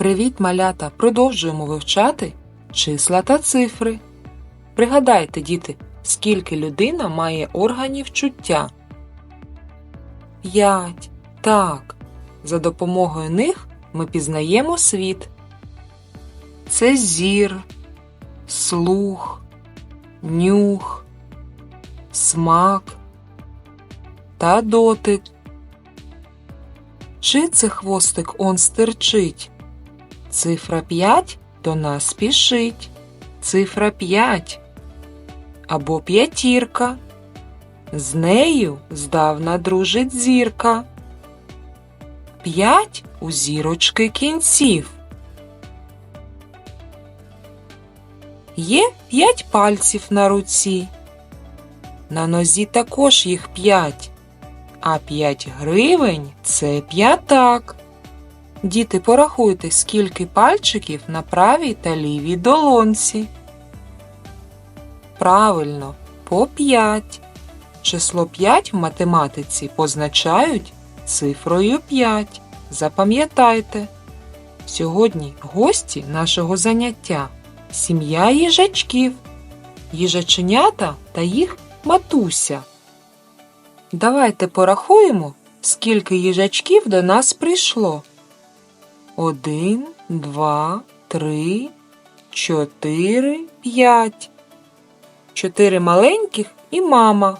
Привіт, малята! Продовжуємо вивчати числа та цифри. Пригадайте, діти, скільки людина має органів чуття? П'ять. Так. За допомогою них ми пізнаємо світ. Це зір, слух, нюх, смак та дотик. Чи це хвостик он стирчить? Цифра 5 до нас спішить. Цифра 5 або п'ятірка. З нею здавна дружить зірка. П'ять у зірочки кінців. Є п'ять пальців на руці. На нозі також їх п'ять, а п'ять гривень це п'ятак. Діти, порахуйте, скільки пальчиків на правій та лівій долонці. Правильно, по 5. Число 5 в математиці позначають цифрою 5. Запам'ятайте. Сьогодні гості нашого заняття сім'я їжачків, їжаченята та їх матуся. Давайте порахуємо, скільки їжачків до нас прийшло. Один, два, три, чотири, п'ять. Чотири маленьких і мама.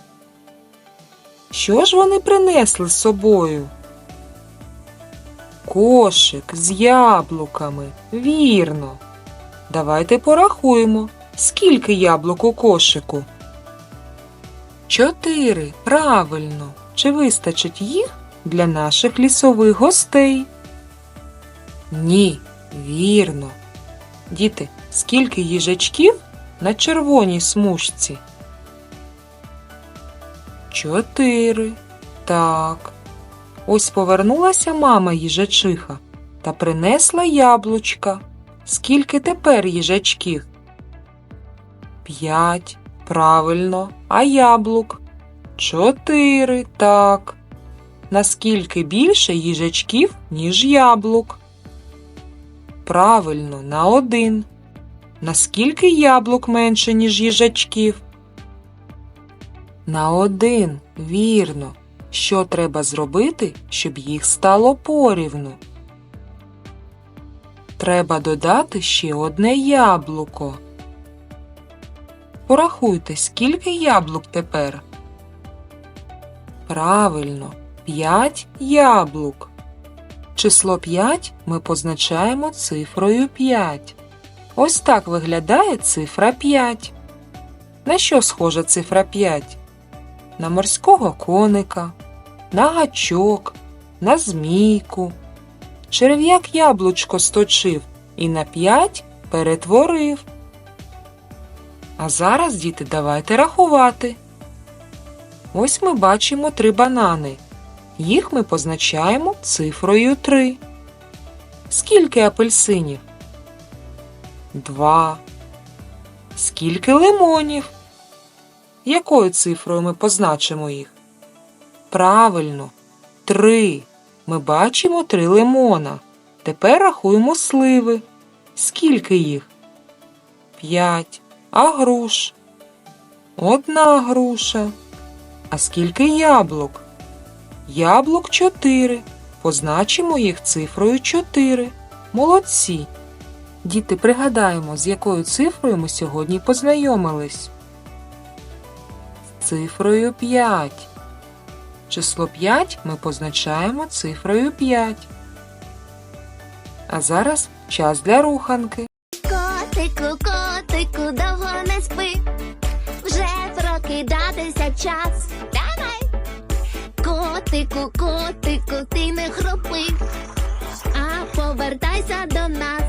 Що ж вони принесли з собою? Кошик з яблуками. Вірно. Давайте порахуємо, скільки яблук у кошику. Чотири. Правильно. Чи вистачить їх для наших лісових гостей? Ні, вірно. Діти, скільки їжачків на червоній смужці? Чотири. Так. Ось повернулася мама їжачиха та принесла яблучка. Скільки тепер їжачків? П'ять. Правильно. А яблук? Чотири. Так. Наскільки більше їжачків, ніж яблук? Правильно, на один. Наскільки яблук менше, ніж їжачків? На один, вірно. Що треба зробити, щоб їх стало порівну? Треба додати ще одне яблуко. Порахуйте, скільки яблук тепер? Правильно, 5 яблук. Число 5 ми позначаємо цифрою 5. Ось так виглядає цифра 5. На що схожа цифра 5? На морського коника, на гачок, на змійку. Черв'як яблучко сточив і на 5 перетворив. А зараз, діти, давайте рахувати. Ось ми бачимо три банани. Їх ми позначаємо цифрою 3. Скільки апельсинів? Два. Скільки лимонів? Якою цифрою ми позначимо їх? Правильно, три. Ми бачимо три лимона. Тепер рахуємо сливи. Скільки їх? П'ять. А груш? Одна груша. А скільки яблук? Яблук 4. Позначимо їх цифрою 4. Молодці. Діти, пригадаємо, з якою цифрою ми сьогодні познайомились. З цифрою 5. Число 5 ми позначаємо цифрою 5. А зараз час для руханки. Котику, котику, довго не спи. Вже прокидатися час. Котику, котику, ти не хропи, а повертайся до нас.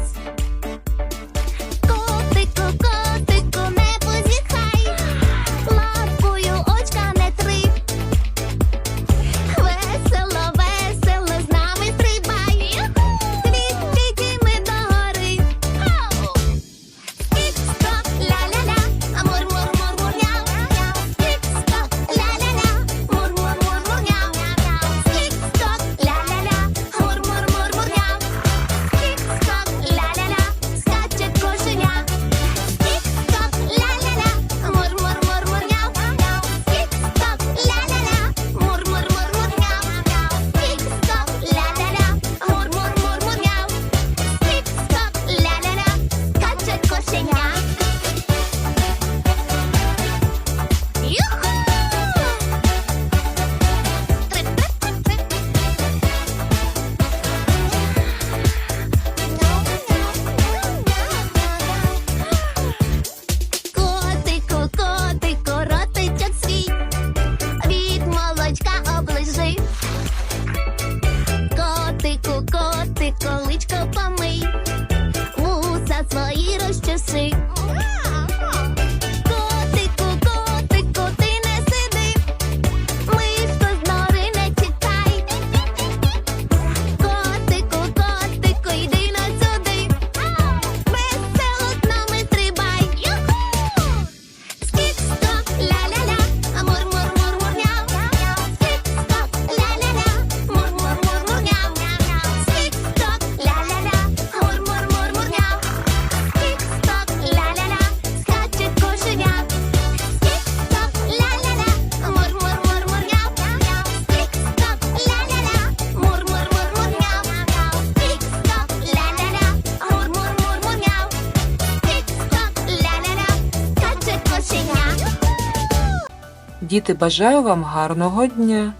Діти, бажаю вам гарного дня.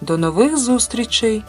До нових зустрічей!